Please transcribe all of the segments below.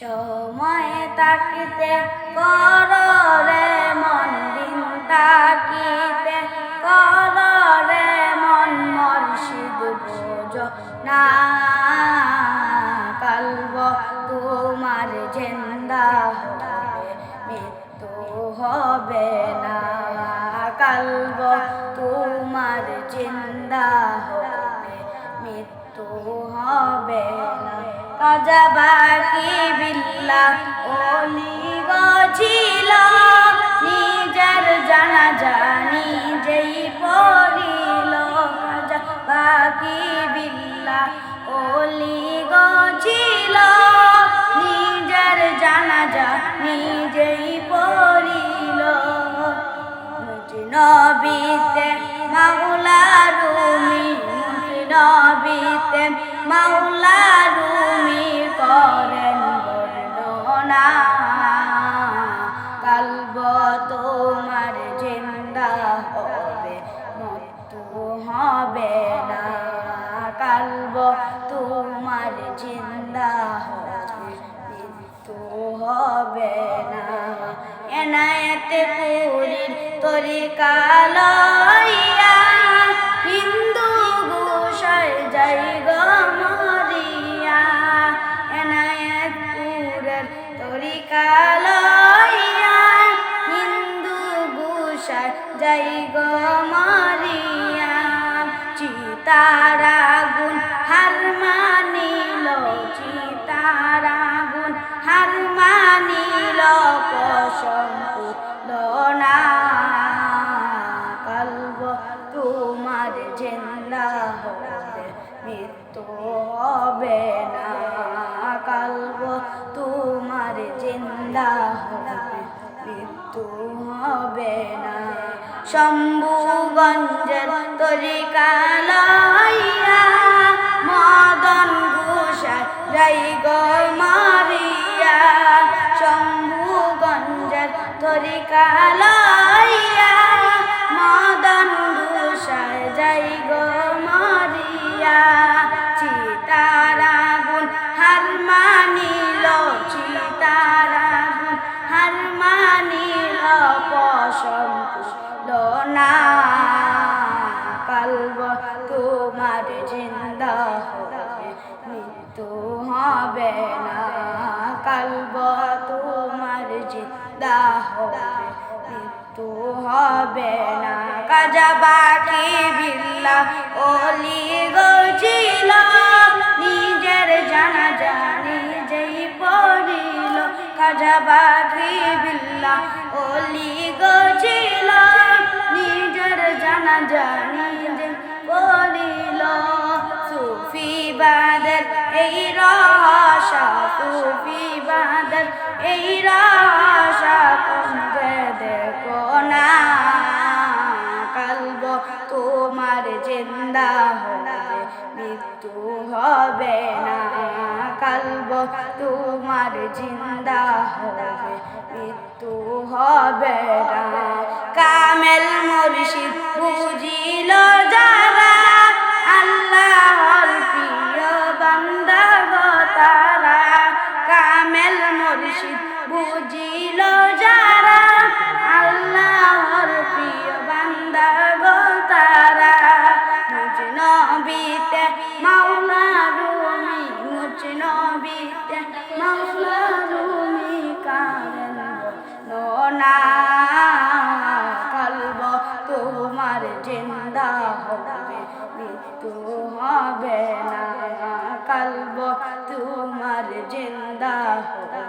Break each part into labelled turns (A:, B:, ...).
A: সময় তাকিতে কররে মন, দিন তাকিতে কররে মন, মর্শিদ বোঝ না। কালব তোমার জেন্দা মৃত্যু হবে না। কালব তোমার জিন্দা হবে মৃত্যু হবে না। কাজা বাকি বিল্লা। ওলি গছিল নিজের জানা জানি যেই পড়িল। কাজা বাকি বিল্লা ওলি গছিল নিজের জানা যা নিজেই পড়িল। নবীতে মাওলা রুমি নবীতে মাওলা রুমি করেন বর্ণনা। কালব তোমার জিন্দা হবে, মৃত্যু হবে না। কালব তোমার জিন্দা হবে, মৃত্যু হবে না। এনায়েতে পুরীর তরিকা লইয়া হিন্দু গোসাই যাই গোসাই যাই গমরিয়া চিতারা গুণ হার মানিল চিতারা গুণ হার মানিল পশঙ্কুল না কালব তোমার জেন্দা হবে মৃত্যু হবে না কালব তোমার জিন্দা হবে মৃত্যু হবে না। শম্ভুগঞ্জের তরিকা লইয়া মদন ঘোষা যাই গো মারিয়া। শম্ভুগঞ্জের তরিকা লইয়া পশম না কালব, তোমার জিন্দা হবে মৃত্যু হবে না। কালব, তোমার জিন্দা হবে মৃত্যু হবে না। কাজা বাকি বিল্লা ওলি গছিল নিজের জানা জানি যেই পড়িল। কাজা বাকি বিল্লা ওলি গছিল নিজের জানা যে পড়িল সুফি বাদের, এই রহসা সুফি বাদের, এই রহসা কমবে দেখো না। কালব তোমার জিন্দা হবে মৃত্যু হবে না। কালব তোমার জিন্দা হবে মৃত্যু হবে না। কামেল মুর্শিদ বুঝিল যারা, আল্লাহর প্রিয় বান্দা গো তারা। কামেল মুর্শিদ বুঝিল যারা, আল্লাহর প্রিয় বান্দা গো তারা। মুজ নবীতে মাওলা রুমি মুজ নবীতে মাওলা জিন্দা হবে মৃত্যু হবে না। কালব তোমার জিন্দা হবে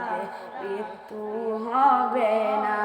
A: মৃত্যু হবে না।